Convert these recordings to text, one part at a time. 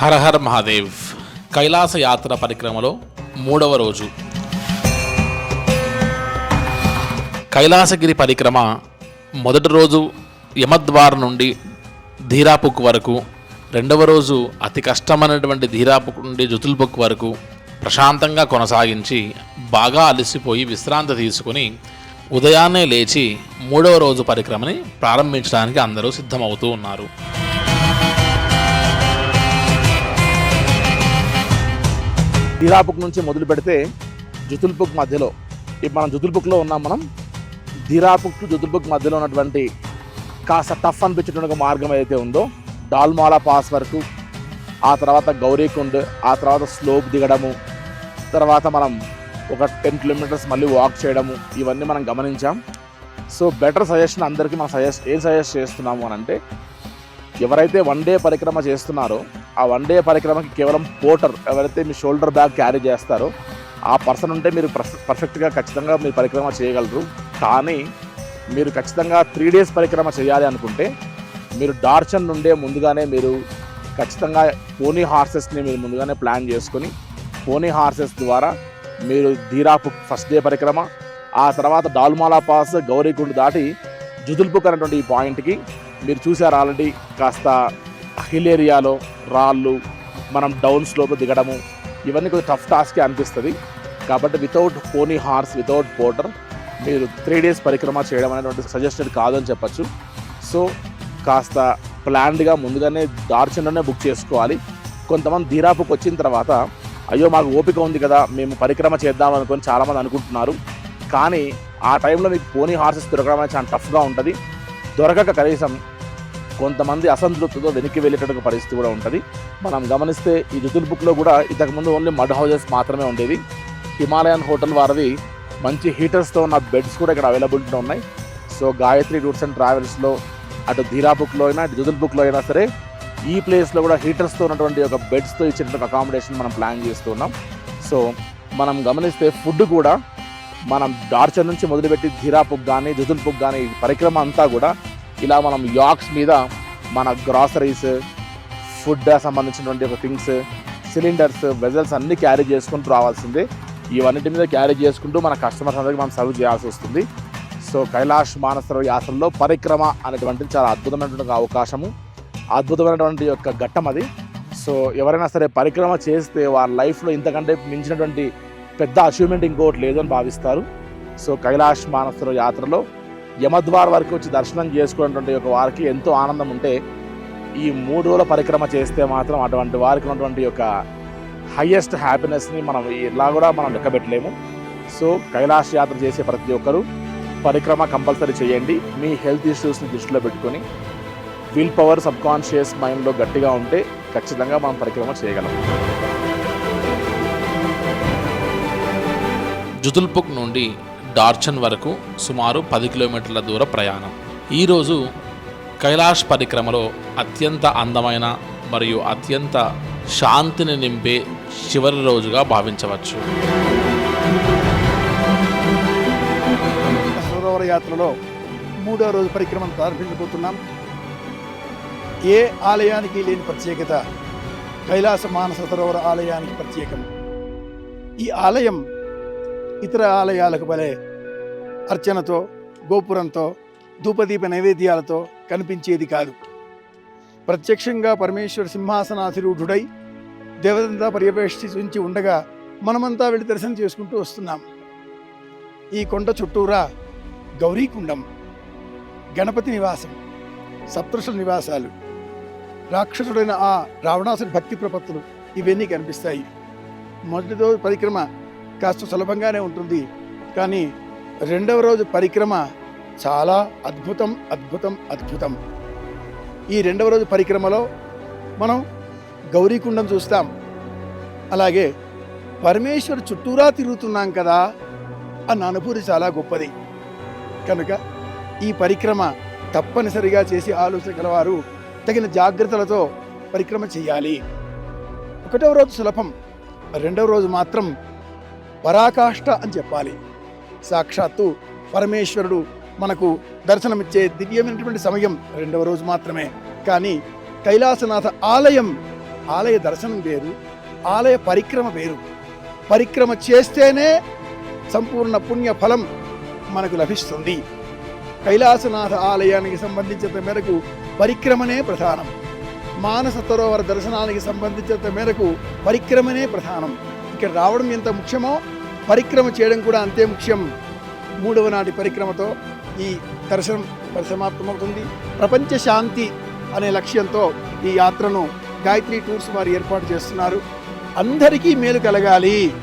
హరహర్ మహాదేవ్. కైలాస యాత్ర పరిక్రమలో మూడవ రోజు. కైలాసగిరి పరిక్రమ మొదటి రోజు యమద్వార్ నుండి ధీరాపుక్ వరకు రెండవ రోజు అతి కష్టమైనటువంటి ధీరాపుక్ నుండి జుతుల్బుక్ వరకు ప్రశాంతంగా కొనసాగించి బాగా అలసిపోయి విశ్రాంతి తీసుకుని ఉదయాన్నే లేచి మూడవ రోజు పరిక్రమని ప్రారంభించడానికి అందరూ సిద్ధమవుతూ ఉన్నారు. ధీరాపుక్ నుంచి మొదలు పెడితే జుతుల్పుక్ మధ్యలో. ఇప్పుడు మనం జుతుల్పుక్లో ఉన్నాం మనం. ధీరాపుక్ టు జుతుల్పుక్ మధ్యలో ఉన్నటువంటి కాస్త టఫ్ అనిపించేటువంటి ఒక మార్గం ఏదైతే ఉందో డాల్మాలా పాస్ వరకు ఆ తర్వాత గౌరీకుండ్ ఆ తర్వాత స్లోప్ దిగడము తర్వాత మనం ఒక టెన్ కిలోమీటర్స్ మళ్ళీ వాక్ చేయడము ఇవన్నీ మనం గమనించాం. సో బెటర్ సజెషన్ అందరికీ మనం సజెస్ట్ ఏం సజెస్ట్ చేస్తున్నాము అని అంటే ఎవరైతే వన్ డే పరిక్రమ చేస్తున్నారో ఆ వన్ డే పరిక్రమకి కేవలం పోటర్ ఎవరైతే మీ షోల్డర్ బ్యాగ్ క్యారీ చేస్తారో ఆ పర్సన్ ఉంటే మీరు పర్ఫెక్ట్గా ఖచ్చితంగా మీరు పరిక్రమ చేయగలరు. కానీ మీరు ఖచ్చితంగా త్రీ డేస్ పరిక్రమ చేయాలి అనుకుంటే మీరు డార్చన్ నుండే ముందుగానే మీరు ఖచ్చితంగా పోనీ హార్సెస్ని మీరు ముందుగానే ప్లాన్ చేసుకొని పోనీ హార్సెస్ ద్వారా మీరు ధీరాపు ఫస్ట్ డే పరిక్రమ ఆ తర్వాత డాల్మాలా పాస్ గౌరీకుండ్ దాటి జుదుల్పుక్ అనేటువంటి ఈ పాయింట్కి మీరు చూసారు ఆల్రెడీ కాస్త హిల్ ఏరియాలో రాళ్ళు మనం డౌన్ స్లోప్ దిగడము ఇవన్నీ కొంచెం టఫ్ టాస్కే అనిపిస్తుంది. కాబట్టి without pony horse without porter మీరు త్రీ డేస్ పరిక్రమ చేయడం అనేటువంటి సజెస్టెడ్ కాదని చెప్పచ్చు. సో కాస్త ప్లాన్డ్గా ముందుగానే డార్చన్లోనే బుక్ చేసుకోవాలి. కొంతమంది ధీరాపుకి వచ్చిన తర్వాత అయ్యో మాకు ఓపిక ఉంది కదా మేము పరిక్రమ చేద్దాం అనుకొని చాలామంది అనుకుంటున్నారు. కానీ ఆ టైంలో మీకు పోనీ హార్సెస్ దొరకడం అనేది చాలా టఫ్గా ఉంటుంది. దొరకక కనీసం కొంతమంది అసంతృప్తితో వెనక్కి వెళ్ళేటటువంటి పరిస్థితి కూడా ఉంటుంది. మనం గమనిస్తే ఈ జుతుల్ బుక్లో కూడా ఇంతకుముందు ఓన్లీ మడ్ హౌజెస్ మాత్రమే ఉండేది హిమాలయన్ హోటల్ వారిది మంచి హీటర్స్తో ఉన్న బెడ్స్ కూడా ఇక్కడ అవైలబిలిటీలో ఉన్నాయి. సో గాయత్రి టూర్స్ అండ్ ట్రావెల్స్లో అటు ధీరా బుక్లో అయినా అటు జుదుల్ బుక్లో అయినా సరే ఈ ప్లేస్లో కూడా హీటర్స్తో ఉన్నటువంటి ఒక బెడ్స్తో ఇచ్చినటువంటి అకామిడేషన్ మనం ప్లాన్ చేస్తున్నాం సో మనం గమనిస్తే ఫుడ్ కూడా మనం డార్చర్ నుంచి మొదలుపెట్టి ధీరాపుక్ కానీ జుతుల్పుక్ కానీ ఈ పరిక్రమ అంతా కూడా ఇలా మనం యాక్స్ మీద మన గ్రాసరీస్ ఫుడ్ సంబంధించినటువంటి ఒక థింగ్స్ సిలిండర్స్ వెజల్స్ అన్నీ క్యారీ చేసుకుంటూ రావాల్సిందే. ఇవన్నిటి మీద క్యారీ చేసుకుంటూ మన కస్టమర్స్ అందరికీ మనం సర్వ్ చేయాల్సి వస్తుంది. సో కైలాష్ మానసర యాత్రలో పరిక్రమ అనేటువంటిది చాలా అద్భుతమైనటువంటి అవకాశము. అద్భుతమైనటువంటి యొక్క ఘట్టం అది. సో ఎవరైనా సరే పరిక్రమ చేస్తే వారి లైఫ్లో ఇంతకంటే మించినటువంటి పెద్ద అచీవ్మెంట్ ఇంకోటి లేదు అని భావిస్తారు. సో కైలాష్ మానసర యాత్రలో యమద్వార్ వరకు వచ్చి దర్శనం చేసుకున్నటువంటి ఒక వారికి ఎంతో ఆనందం ఉంటే ఈ మూడు రోజుల పరిక్రమ చేస్తే మాత్రం అటువంటి వారికి ఉన్నటువంటి యొక్క హయ్యెస్ట్ హ్యాపీనెస్ని మనం ఇలా కూడా మనం లెక్కబెట్టలేము. సో కైలాస యాత్ర చేసే ప్రతి ఒక్కరూ పరిక్రమ కంపల్సరీ చేయండి. మీ హెల్త్ ఇష్యూస్ని దృష్టిలో పెట్టుకొని విల్ పవర్ సబ్ కాన్షియస్ మైండ్లో గట్టిగా ఉంటే ఖచ్చితంగా మనం పరిక్రమ చేయగలం. జుతుల్పుక్ నుండి డార్చన్ వరకు సుమారు పది కిలోమీటర్ల దూర ప్రయాణం. ఈరోజు కైలాష్ పరిక్రమలో అత్యంత అందమైన మరియు అత్యంత శాంతిని నింపే చివరి రోజుగా భావించవచ్చు. సరోవర యాత్రలో మూడో రోజు పరిక్రమను ప్రారంభించబోతున్నాం. ఏ ఆలయానికి లేని ప్రత్యేకత? కైలాస మానస సరోవర ఆలయానికి ప్రత్యేకం. ఈ ఆలయం ఇతర ఆలయాలకు వలె అర్చనతో గోపురంతో ధూపదీప నైవేద్యాలతో కనిపించేది కాదు. ప్రత్యక్షంగా పరమేశ్వర సింహాసనాధిరూఢుడై దేవదంతా పర్యవేక్షించి ఉండగా మనమంతా వెళ్ళి దర్శనం చేసుకుంటూ వస్తున్నాం. ఈ కొండ చుట్టూరా గౌరీకుండం గణపతి నివాసం సప్తృషుల నివాసాలు. రాక్షసుడైన ఆ రావణాసుడి భక్తి ప్రపత్తులు ఇవన్నీ కనిపిస్తాయి. మొదటిదో పరిక్రమ కాస్త సులభంగానే ఉంటుంది. కానీ రెండవ రోజు పరిక్రమ చాలా అద్భుతం అద్భుతం అద్భుతం. ఈ రెండవ రోజు పరిక్రమలో మనం గౌరీకుండం చూస్తాం. అలాగే పరమేశ్వరు చుట్టూరా తిరుగుతున్నాం కదా అన్న అనుభూతి చాలా గొప్పది. కనుక ఈ పరిక్రమ తప్పనిసరిగా చేసి ఆలోచన గలవారు తగిన జాగ్రత్తలతో పరిక్రమ చేయాలి. ఒకటవ రోజు సులభం రెండవ రోజు మాత్రం పరాకాష్ట అని చెప్పాలి. సాక్షాత్తు పరమేశ్వరుడు మనకు దర్శనమిచ్చే దివ్యమైనటువంటి సమయం రెండవ రోజు మాత్రమే. కానీ కైలాసనాథ ఆలయం ఆలయ దర్శనం వేరు ఆలయ పరిక్రమ వేరు. పరిక్రమ చేస్తేనే సంపూర్ణ పుణ్య ఫలం మనకు లభిస్తుంది. కైలాసనాథ ఆలయానికి సంబంధించినంత మేరకు పరిక్రమనే ప్రధానం. మానస సరోవర దర్శనానికి సంబంధించినంత మేరకు పరిక్రమనే ప్రధానం. ఇక్కడ రావడం ఎంత ముఖ్యమో పరిక్రమ చేయడం కూడా అంతే ముఖ్యం. మూడవ నాటి పరిక్రమతో ఈ దర్శనం పరిసమాప్తమవుతుంది. ప్రపంచ శాంతి అనే లక్ష్యంతో ఈ యాత్రను గాయత్రి టూర్స్ వారు ఏర్పాటు చేస్తున్నారు. అందరికీ మేలు కలగాలి.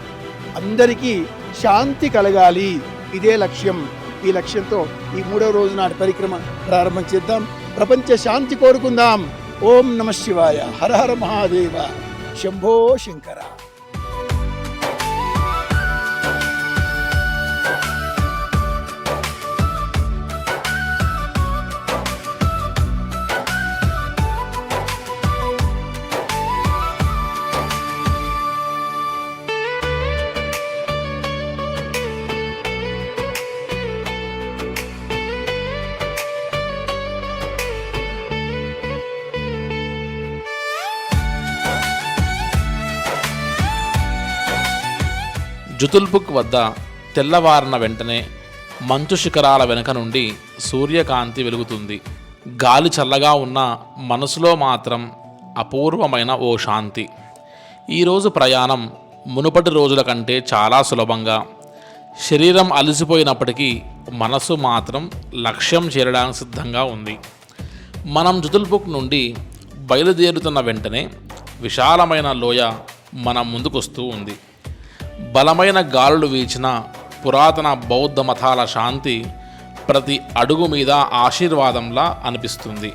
అందరికీ శాంతి కలగాలి. ఇదే లక్ష్యం. ఈ లక్ష్యంతో ఈ మూడవ రోజు నాటి పరిక్రమ ప్రారంభం చేద్దాం. ప్రపంచ శాంతి కోరుకుందాం. ఓం నమ శివాయ. హర హర మహాదేవ. శంభో శంకర. జుతుల్బుక్ వద్ద తెల్లవారిన వెంటనే మంచు శిఖరాల వెనుక నుండి సూర్యకాంతి వెలుగుతుంది. గాలి చల్లగా ఉన్న మనసులో మాత్రం అపూర్వమైన ఓ శాంతి. ఈరోజు ప్రయాణం మునుపటి రోజుల కంటే చాలా సులభంగా. శరీరం అలసిపోయినప్పటికీ మనసు మాత్రం లక్ష్యం చేరడానికి సిద్ధంగా ఉంది. మనం జుతుల్బుక్ నుండి బయలుదేరుతున్న వెంటనే విశాలమైన లోయ మన ముందుకొస్తూ ఉంది. బలమైన గాలులు వీచిన పురాతన బౌద్ధ మతాల శాంతి ప్రతి అడుగు మీద ఆశీర్వాదంలా అనిపిస్తుంది.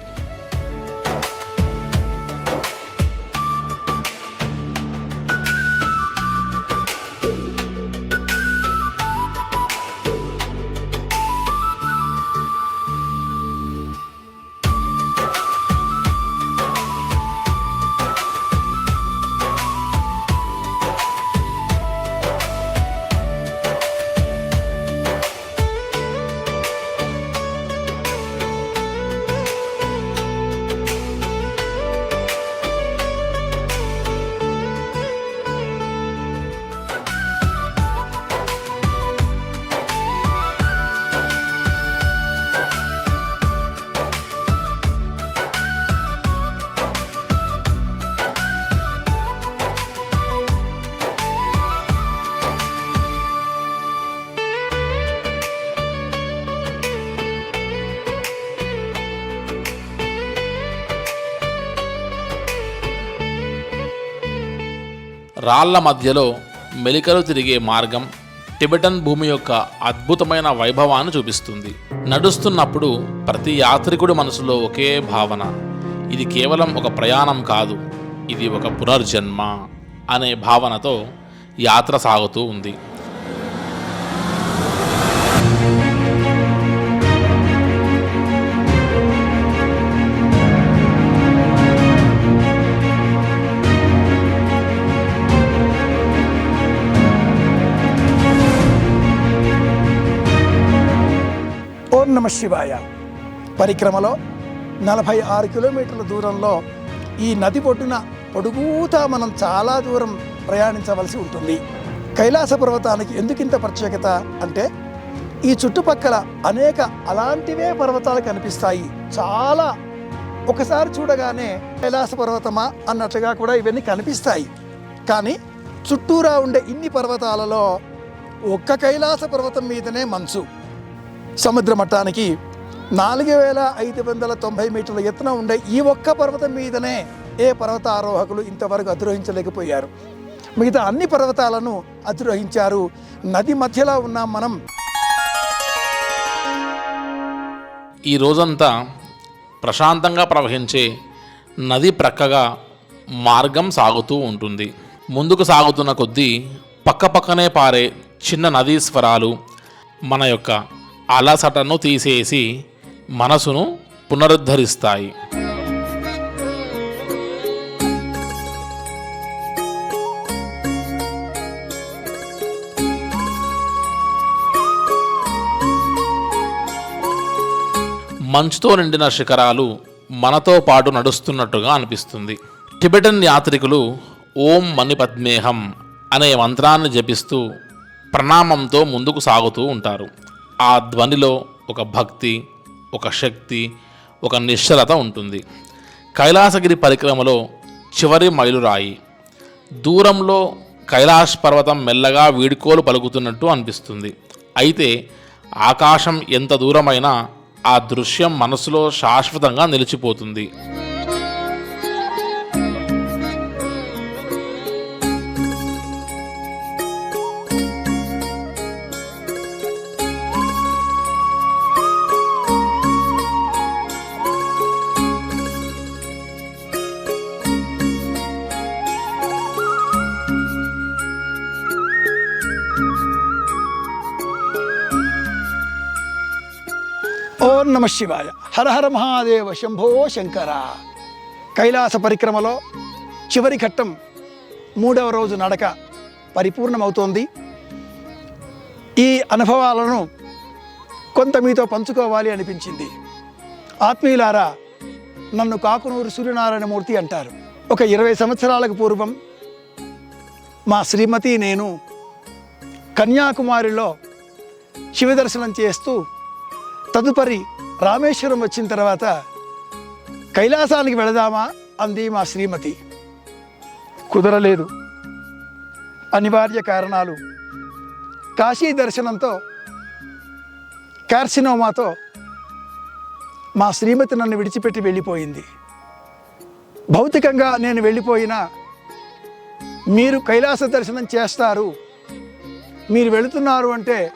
రాళ్ళ మధ్యలో మెలికలు తిరిగే మార్గం టిబెటన్ భూమి యొక్క అద్భుతమైన వైభవాన్ని చూపిస్తుంది. నడుస్తున్నప్పుడు ప్రతి యాత్రికుడి మనసులో ఒకే భావన ఇది కేవలం ఒక ప్రయాణం కాదు ఇది ఒక పునర్జన్మ అనే భావనతో యాత్ర సాగుతూ ఉంది. నమ శివాయ. పరిక్రమలో నలభై ఆరు కిలోమీటర్ల దూరంలో ఈ నది ఒడ్డున పొడుగుతా మనం చాలా దూరం ప్రయాణించవలసి ఉంటుంది. కైలాస పర్వతానికి ఎందుకింత ప్రత్యేకత అంటే ఈ చుట్టుపక్కల అనేక అలాంటివే పర్వతాలు కనిపిస్తాయి. చాలా ఒకసారి చూడగానే కైలాస పర్వతమా అన్నట్లుగా కూడా ఇవన్నీ కనిపిస్తాయి. కానీ చుట్టూరా ఉండే ఇన్ని పర్వతాలలో ఒక్క కైలాస పర్వతం మీదనే మంచు. సముద్ర మట్టానికి నాలుగు వేల ఐదు వందల తొంభై మీటర్ల ఎత్తున ఉండే ఈ ఒక్క పర్వతం మీదనే ఏ పర్వత ఆరోహకులు ఇంతవరకు అధిరోహించలేకపోయారు? మిగతా అన్ని పర్వతాలను అధిరోహించారు. నది మధ్యలో ఉన్నాం మనం. ఈ రోజంతా ప్రశాంతంగా ప్రవహించే నది ప్రక్కగా మార్గం సాగుతూ ఉంటుంది. ముందుకు సాగుతున్న కొద్దీ పక్కపక్కనే పారే చిన్న నదీ స్వరాలు మన యొక్క అలసటను తీసేసి మనసును పునరుద్ధరిస్తాయి. మంచుతో నిండిన శిఖరాలు మనతో పాటు నడుస్తున్నట్టుగా అనిపిస్తుంది. టిబెటన్ యాత్రికులు ఓం మణిపద్మేహం అనే మంత్రాన్ని జపిస్తూ ప్రణామంతో ముందుకు సాగుతూ ఉంటారు. ఆ ధ్వనిలో ఒక భక్తి ఒక శక్తి ఒక నిశ్చలత ఉంటుంది. కైలాసగిరి పరిక్రమలో చివరి మైలురాయి. దూరంలో కైలాష్ పర్వతం మెల్లగా వీడుకోలు పలుకుతున్నట్టు అనిపిస్తుంది. అయితే ఆకాశం ఎంత దూరమైనా ఆ దృశ్యం మనసులో శాశ్వతంగా నిలిచిపోతుంది. నమ శివాయ హర హర మహాదేవ శంభో శంకర. కైలాస పరిక్రమలో చివరి ఘట్టం మూడవ రోజు నడక పరిపూర్ణమవుతోంది. ఈ అనుభవాలను కొంత మీతో పంచుకోవాలి అనిపించింది. ఆత్మీయులారా నన్ను కాకునూరు సూర్యనారాయణమూర్తి అంటారు. ఒక ఇరవై సంవత్సరాలకు పూర్వం మా శ్రీమతి నేను కన్యాకుమారిలో శివదర్శనం చేస్తూ తదుపరి రామేశ్వరం వచ్చిన తర్వాత కైలాసానికి వెళదామా అంది మా శ్రీమతి. కుదరలేదు. అనివార్య కారణాలు. కాశీ దర్శనంతో కార్సినోమాతో మా శ్రీమతి నన్ను విడిచిపెట్టి వెళ్ళిపోయింది. భౌతికంగా నేను వెళ్ళిపోయినా మీరు కైలాస దర్శనం చేస్తారు. మీరు వెళుతున్నారు అంటే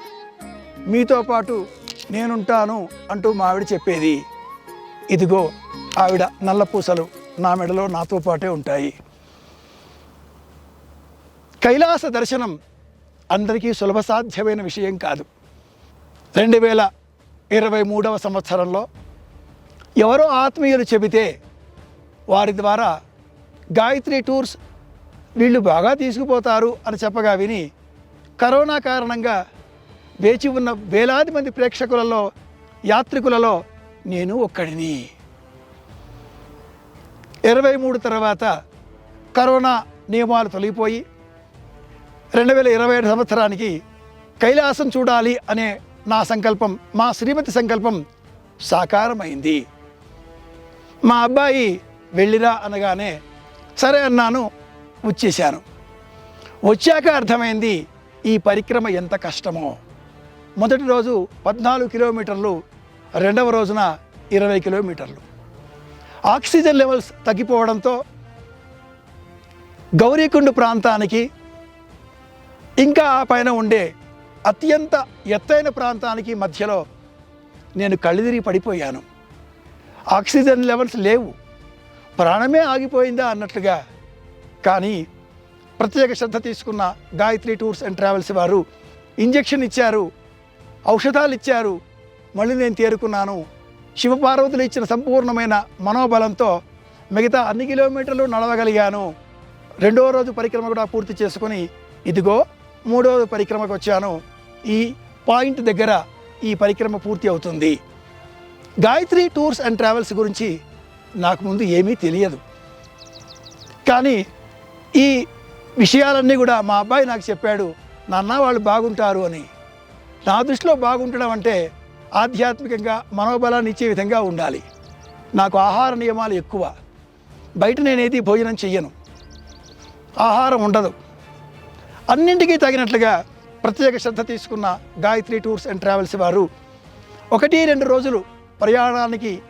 మీతో పాటు నేనుంటాను అంటూ మా ఆవిడ చెప్పేది. ఇదిగో ఆవిడ నల్ల పూసలు నా మెడలో నాతో పాటే ఉంటాయి. కైలాస దర్శనం అందరికీ సులభ సాధ్యమైన విషయం కాదు. రెండు వేల ఇరవై మూడవ సంవత్సరంలో ఎవరో ఆత్మీయులు చెబితే వారి ద్వారా గాయత్రి టూర్స్ వీళ్ళు బాగా తీసుకుపోతారు అని చెప్పగా విని కరోనా కారణంగా వేచి ఉన్న వేలాది మంది ప్రేక్షకులలో యాత్రికులలో నేను ఒక్కడిని. ఇరవై మూడు తర్వాత కరోనా నియమాలు తొలగిపోయి రెండు వేల ఇరవై ఏడు సంవత్సరానికి కైలాసం చూడాలి అనే నా సంకల్పం మా శ్రీమతి సంకల్పం సాకారమైంది. మా అబ్బాయి వెళ్ళిరా అనగానే సరే అన్నాను వచ్చేశాను. వచ్చాక అర్థమైంది ఈ పరిక్రమ ఎంత కష్టమో. మొదటి రోజు పద్నాలుగు కిలోమీటర్లు రెండవ రోజున ఇరవై కిలోమీటర్లు. ఆక్సిజన్ లెవెల్స్ తగ్గిపోవడంతో గౌరీకుండు ప్రాంతానికి ఇంకా ఆ పైన ఉండే అత్యంత ఎత్తైన ప్రాంతానికి మధ్యలో నేను కళ్ళిదిరి పడిపోయాను. ఆక్సిజన్ లెవెల్స్ లేవు. ప్రాణమే ఆగిపోయిందా అన్నట్లుగా. కానీ ప్రత్యేక శ్రద్ధ తీసుకున్న గాయత్రి టూర్స్ అండ్ ట్రావెల్స్ వారు ఇంజెక్షన్ ఇచ్చారు. ఔషధాలు ఇచ్చారు మళ్ళీ నేను తేరుకున్నాను. శివపార్వతులు ఇచ్చిన సంపూర్ణమైన మనోబలంతో మిగతా అన్ని కిలోమీటర్లు నడవగలిగాను. రెండో రోజు పరిక్రమ కూడా పూర్తి చేసుకొని ఇదిగో మూడో పరిక్రమకు వచ్చాను. ఈ పాయింట్ దగ్గర ఈ పరిక్రమ పూర్తి అవుతుంది. గాయత్రి టూర్స్ అండ్ ట్రావెల్స్ గురించి నాకు ముందు ఏమీ తెలియదు. కానీ ఈ విషయాలన్నీ కూడా మా అబ్బాయి నాకు చెప్పాడు నాన్న వాళ్ళు బాగుంటారు అని. నా దృష్టిలో బాగుండడం అంటే ఆధ్యాత్మికంగా మనోబలాన్ని ఇచ్చే విధంగా ఉండాలి. నాకు ఆహార నియమాలు ఎక్కువ. బయట నేనేది భోజనం చెయ్యను. ఆహారం ఉండదు. అన్నింటికీ తగినట్లుగా ప్రత్యేక శ్రద్ధ తీసుకున్న గాయత్రి టూర్స్ అండ్ ట్రావెల్స్ వారు ఒకటి రెండు రోజులు ప్రయాణానికి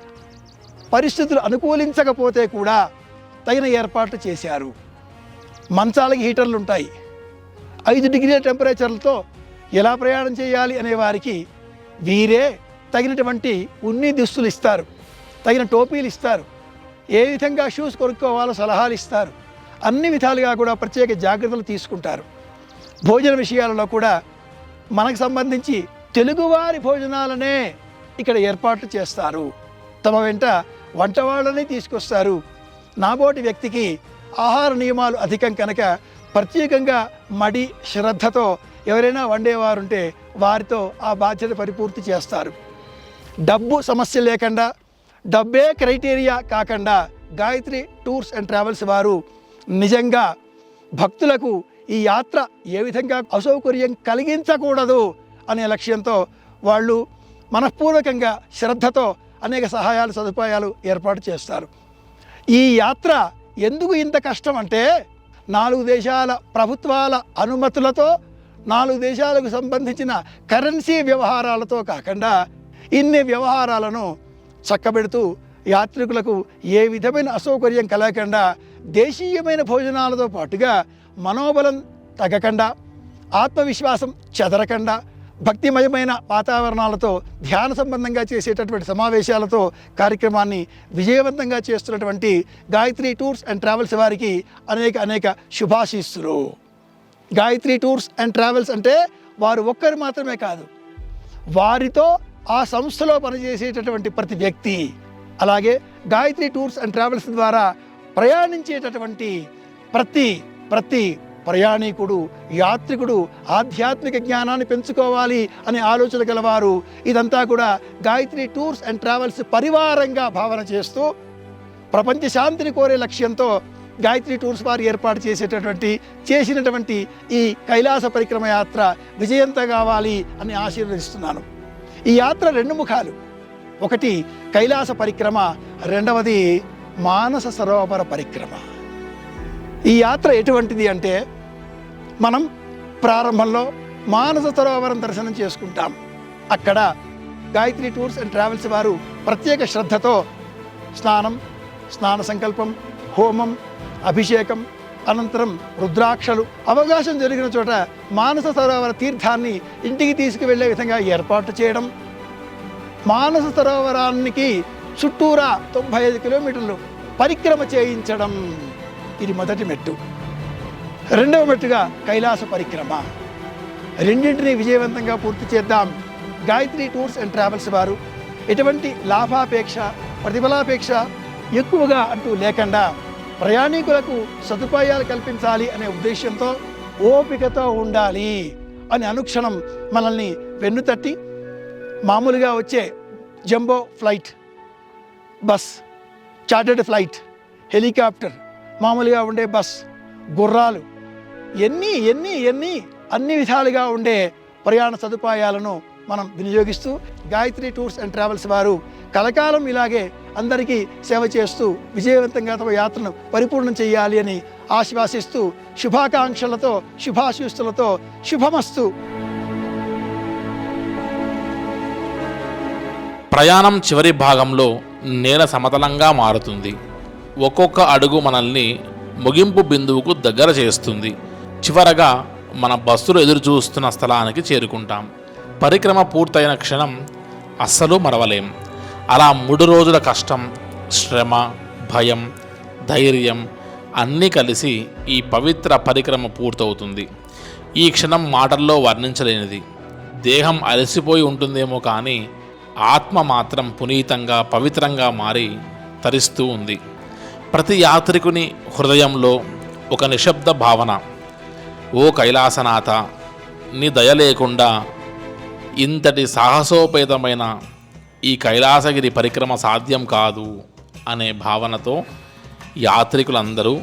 పరిస్థితులు అనుకూలించకపోతే కూడా తగిన ఏర్పాట్లు చేశారు. మంచాలకి హీటర్లు ఉంటాయి ఐదు డిగ్రీల టెంపరేచర్లతో ఎలా ప్రయాణం చేయాలి అనే వారికి వీరే తగినటువంటి ఉన్ని దుస్తులు ఇస్తారు తగిన టోపీలు ఇస్తారు ఏ విధంగా షూస్ కొనుక్కోవాలో సలహాలు ఇస్తారు అన్ని విధాలుగా కూడా ప్రత్యేక జాగ్రత్తలు తీసుకుంటారు. భోజన విషయాలలో కూడా మనకు సంబంధించి తెలుగువారి భోజనాలనే ఇక్కడ ఏర్పాట్లు చేస్తారు. తమ వెంట వంటవాళ్ళని తీసుకొస్తారు. నాబోటి వ్యక్తికి ఆహార నియమాలు అధికం కనుక ప్రత్యేకంగా మడి శ్రద్ధతో ఎవరైనా వండేవారు ఉంటే వారితో ఆ బాధ్యత పరిపూర్తి చేస్తారు. డబ్బు సమస్య లేకుండా డబ్బే క్రైటీరియా కాకుండా గాయత్రి టూర్స్ అండ్ ట్రావెల్స్ వారు నిజంగా భక్తులకు ఈ యాత్ర ఏ విధంగా అసౌకర్యం కలిగించకూడదు అనే లక్ష్యంతో వాళ్ళు మనఃపూర్వకంగా శ్రద్ధతో అనేక సహాయాలు సదుపాయాలు ఏర్పాటు చేస్తారు. ఈ యాత్ర ఎందుకు ఇంత కష్టం అంటే నాలుగు దేశాల ప్రభుత్వాల అనుమతులతో నాలుగు దేశాలకు సంబంధించిన కరెన్సీ వ్యవహారాలతో కాకుండా ఇన్ని వ్యవహారాలను చక్కబెడుతూ యాత్రికులకు ఏ విధమైన అసౌకర్యం కలగకుండా దేశీయమైన భోజనాలతో పాటుగా మనోబలం తగ్గకుండా ఆత్మవిశ్వాసం చెదరకుండా భక్తిమయమైన వాతావరణాలతో ధ్యాన సంబంధంగా చేసేటటువంటి సమావేశాలతో కార్యక్రమాన్ని విజయవంతంగా చేస్తున్నటువంటి గాయత్రి టూర్స్ అండ్ ట్రావెల్స్ వారికి అనేక అనేక శుభాశీస్సులు. గాయత్రి టూర్స్ అండ్ ట్రావెల్స్ అంటే వారు ఒక్కరు మాత్రమే కాదు. వారితో ఆ సంస్థలో పనిచేసేటటువంటి ప్రతి వ్యక్తి అలాగే గాయత్రి టూర్స్ అండ్ ట్రావెల్స్ ద్వారా ప్రయాణించేటటువంటి ప్రతి ప్రతి ప్రయాణికుడు యాత్రికుడు ఆధ్యాత్మిక జ్ఞానాన్ని పెంచుకోవాలి అనే ఆలోచన గలవారు. ఇదంతా కూడా గాయత్రి టూర్స్ అండ్ ట్రావెల్స్ పరివారంగా భావన చేస్తూ ప్రపంచ శాంతిని కోరే లక్ష్యంతో గాయత్రి టూర్స్ వారు ఏర్పాటు చేసేటటువంటి చేసినటువంటి ఈ కైలాస పరిక్రమ యాత్ర విజయంత కావాలి అని ఆశీర్వదిస్తున్నాను. ఈ యాత్ర రెండు ముఖాలు. ఒకటి కైలాస పరిక్రమ. రెండవది మానస సరోవర పరిక్రమ. ఈ యాత్ర ఎటువంటిది అంటే మనం ప్రారంభంలో మానస సరోవరం దర్శనం చేసుకుంటాం. అక్కడ గాయత్రి టూర్స్ అండ్ ట్రావెల్స్ వారు ప్రత్యేక శ్రద్ధతో స్నానం స్నాన సంకల్పం హోమం అభిషేకం అనంతరం రుద్రాక్షలు అవకాశం జరిగిన చోట మానస సరోవర తీర్థాన్ని ఇంటికి తీసుకువెళ్ళే విధంగా ఏర్పాటు చేయడం. మానస సరోవరానికి చుట్టూరా తొంభై ఐదు కిలోమీటర్లు పరిక్రమ చేయించడం. ఇది మొదటి మెట్టు. రెండవ మెట్టుగా కైలాస పరిక్రమ. రెండింటిని విజయవంతంగా పూర్తి చేద్దాం. గాయత్రి టూర్స్ అండ్ ట్రావెల్స్ వారు. ఎటువంటి లాభాపేక్ష ప్రతిఫలాపేక్ష ఎక్కువగా అంటూ లేకుండా ప్రయాణికులకు సదుపాయాలు కల్పించాలి అనే ఉద్దేశంతో ఓపికతో ఉండాలి అని అనుక్షణం మనల్ని వెన్నుతట్టి మామూలుగా వచ్చే jumbo flight bus chartered flight helicopter మామూలుగా ఉండే బస్ గుర్రాలు ఎన్ని ఎన్ని ఎన్ని అన్ని విధాలుగా ఉండే ప్రయాణ సదుపాయాలను మనం వినియోగిస్తూ గాయత్రి టూర్స్ అండ్ ట్రావెల్స్ వారు కలకాలం ఇలాగే అందరికీ సేవ చేస్తూ విజయవంతంగా తమ యాత్రను పరిపూర్ణం చేయాలి అని ఆశ్వాసిస్తూ శుభాకాంక్షలతో శుభాశీస్సులతో శుభమస్తు. ప్రయాణం చివరి భాగంలో నేల సమతలంగా మారుతుంది. ఒక్కొక్క అడుగు మనల్ని ముగింపు బిందువుకు దగ్గర చేస్తుంది. చివరగా మన బస్సులు ఎదురు చూస్తున్న స్థలానికి చేరుకుంటాం. పరిక్రమ పూర్తయిన క్షణం అస్సలు మరవలేం. అలా మూడు రోజుల కష్టం శ్రమ భయం ధైర్యం అన్నీ కలిసి ఈ పవిత్ర పరిక్రమ పూర్తవుతుంది. ఈ క్షణం మాటల్లో వర్ణించలేనిది. దేహం అలసిపోయి ఉంటుందేమో కానీ ఆత్మ మాత్రం పునీతంగా పవిత్రంగా మారి తరిస్తూ ఉంది. ప్రతి యాత్రికుని హృదయంలో ఒక నిశ్శబ్ద భావన. ఓ కైలాసనాథ నీ దయ లేకుండా ఇంతటి సాహసోపేతమైన ఈ కైలాసగిరి పరిక్రమ సాధ్యం కాదు అనే భావనతో యాత్రికులందరూ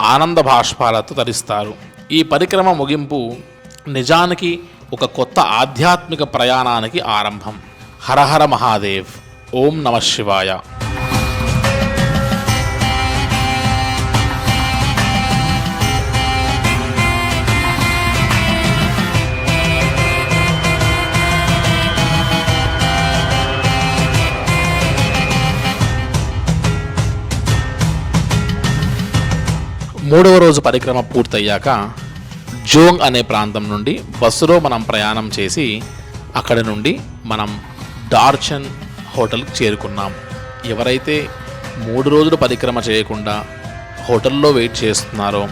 ఆనంద భాష్పాలతో తరిస్తారు. ఈ పరిక్రమ ముగింపు నిజానికి ఒక కొత్త ఆధ్యాత్మిక ప్రయాణానికి ఆరంభం. హరహర మహాదేవ్. ఓం నమ శివాయ. మూడవ రోజు పరిక్రమ పూర్తయ్యాక జోంగ్ అనే ప్రాంతం నుండి బస్సులో మనం ప్రయాణం చేసి అక్కడి నుండి మనం డార్చన్ హోటల్కి చేరుకున్నాం. ఎవరైతే మూడు రోజులు పరిక్రమ చేయకుండా హోటల్లో వెయిట్ చేస్తున్నారో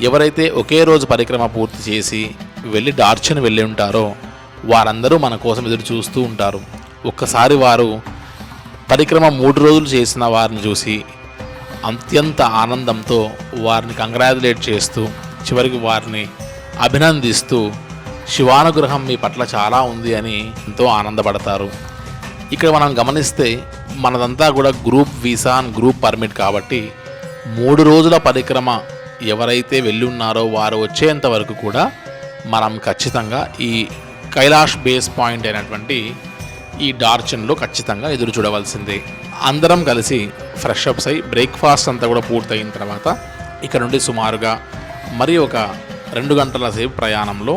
ఎవరైతే ఒకే రోజు పరిక్రమ పూర్తి చేసి వెళ్ళి డార్చన్ వెళ్ళి ఉంటారో వారందరూ మన కోసం ఎదురు చూస్తూ ఉంటారు. ఒక్కసారి వారు పరిక్రమ మూడు రోజులు చేసిన వారిని చూసి అత్యంత ఆనందంతో వారిని కంగ్రాచులేట్ చేస్తూ చివరికి వారిని అభినందిస్తూ శివానుగ్రహం మీ పట్ల చాలా ఉంది అని ఎంతో ఆనందపడతారు. ఇక్కడ మనం గమనిస్తే మనదంతా కూడా group visa and group permit కాబట్టి మూడు రోజుల పరిక్రమ ఎవరైతే వెళ్ళి ఉన్నారో వారు వచ్చేంత వరకు కూడా మనం ఖచ్చితంగా ఈ కైలాష్ బేస్ పాయింట్ అయినటువంటి ఈ డార్చన్లో ఖచ్చితంగా ఎదురు చూడవలసిందే. అందరం కలిసి ఫ్రెష్ అప్స్ అయి బ్రేక్ఫాస్ట్ అంతా కూడా పూర్తయిన తర్వాత ఇక్కడ నుండి సుమారుగా మరి ఒక రెండు గంటల సేపు ప్రయాణంలో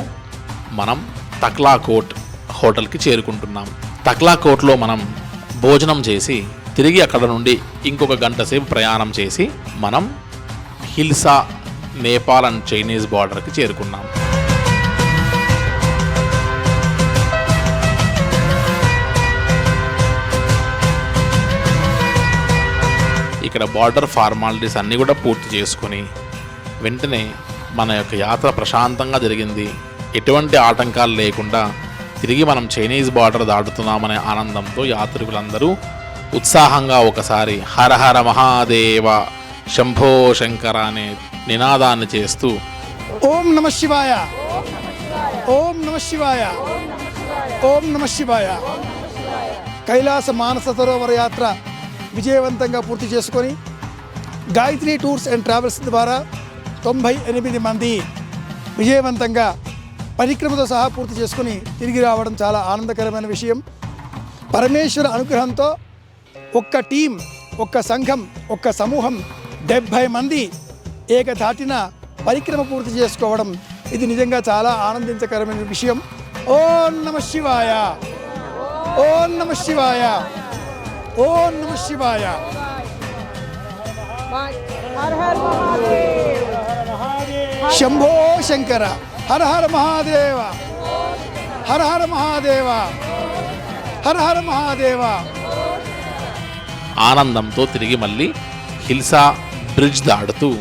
మనం తక్లా కోట్ హోటల్కి చేరుకుంటున్నాం. తక్లా కోట్లో మనం భోజనం చేసి తిరిగి అక్కడ నుండి ఇంకొక గంట సేపు ప్రయాణం చేసి మనం హిల్సా నేపాల్ అండ్ చైనీస్ బార్డర్కి చేరుకున్నాం. ఇక్కడ బార్డర్ ఫార్మాలిటీస్ అన్నీ కూడా పూర్తి చేసుకొని వెంటనే మన యొక్క యాత్ర ప్రశాంతంగా జరిగింది. ఎటువంటి ఆటంకాలు లేకుండా తిరిగి మనం చైనీస్ బార్డర్ దాటుతున్నామనే ఆనందంతో యాత్రికులందరూ ఉత్సాహంగా ఒకసారి హర హర మహాదేవ శంభో శంకర అనే నినాదాన్ని చేస్తూ ఓం నమ శివాయ. ఓం నమ శివాయ. ఓం నమ శివాయ. కైలాస మానస సరోవర యాత్ర విజయవంతంగా పూర్తి చేసుకొని గాయత్రి టూర్స్ అండ్ ట్రావెల్స్ ద్వారా తొంభై ఎనిమిది మంది విజయవంతంగా పరిక్రమతో సహా పూర్తి చేసుకుని తిరిగి రావడం చాలా ఆనందకరమైన విషయం. పరమేశ్వర అనుగ్రహంతో ఒక్క టీం ఒక్క సంఘం ఒక్క సమూహం డెబ్భై మంది ఏకధాటిన పరిక్రమ పూర్తి చేసుకోవడం ఇది నిజంగా చాలా ఆనందించకరమైన విషయం. ఓం నమ శివాయ! ఓం నమ శివాయ! ఓం నమ శివాయ. శంభో శంకర. హర హర మహాదేవ. హర హర మహాదేవ. హర హర మహాదేవ. ఆనందంతో తిరిగి మళ్ళీ హిల్సా బ్రిడ్జ్ దాడుతూ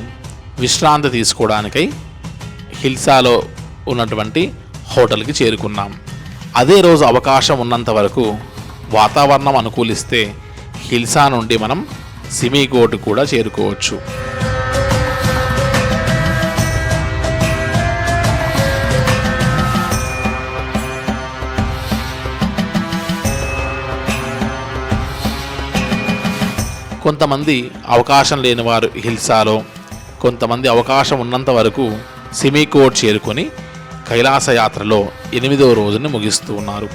విశ్రాంతి తీసుకోవడానికై హిల్సాలో ఉన్నటువంటి హోటల్కి చేరుకున్నాం. అదే రోజు అవకాశం ఉన్నంత వరకు వాతావరణం అనుకూలిస్తే హిల్సా నుండి మనం సిమీకోట్ కూడా చేరుకోవచ్చు. కొంతమంది అవకాశం లేనివారు హిల్సాలో కొంతమంది అవకాశం ఉన్నంత వరకు సిమీకోట్ చేరుకొని కైలాస యాత్రలో రోజుని ముగిస్తూ ఉన్నారు.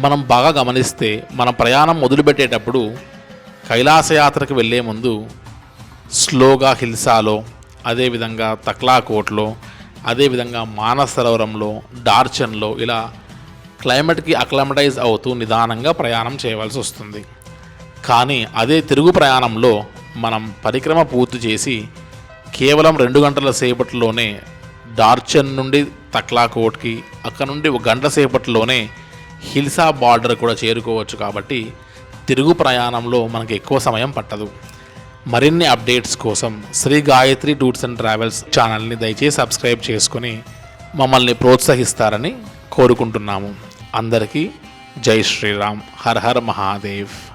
మనం బాగా గమనిస్తే మన ప్రయాణం మొదలుపెట్టేటప్పుడు కైలాసయాత్రకు వెళ్ళే ముందు స్లోగా హిల్సాలో అదేవిధంగా తక్లాకోట్లో అదేవిధంగా మానసరోవరంలో డార్చన్లో ఇలా క్లైమేట్కి అక్లమటైజ్ అవుతూ నిదానంగా ప్రయాణం చేయవలసి వస్తుంది. కానీ అదే తిరుగు ప్రయాణంలో మనం పరిక్రమ పూర్తి చేసి కేవలం రెండు గంటల సేపట్లోనే డార్చన్ నుండి తక్లాకోట్కి అక్కడ నుండి ఒక గంట సేపట్లోనే హిల్సా బార్డర్ కూడా చేరుకోవచ్చు కాబట్టి తిరుగు ప్రయాణంలో మనకు ఎక్కువ సమయం పట్టదు. మరిన్ని అప్డేట్స్ కోసం Shri Gayatri tours and travels ఛానల్ని దయచేసి సబ్స్క్రైబ్ చేసుకొని మమ్మల్ని ప్రోత్సహిస్తారని కోరుకుంటున్నాము. అందరికీ జై శ్రీరామ్. Her her Mahadev.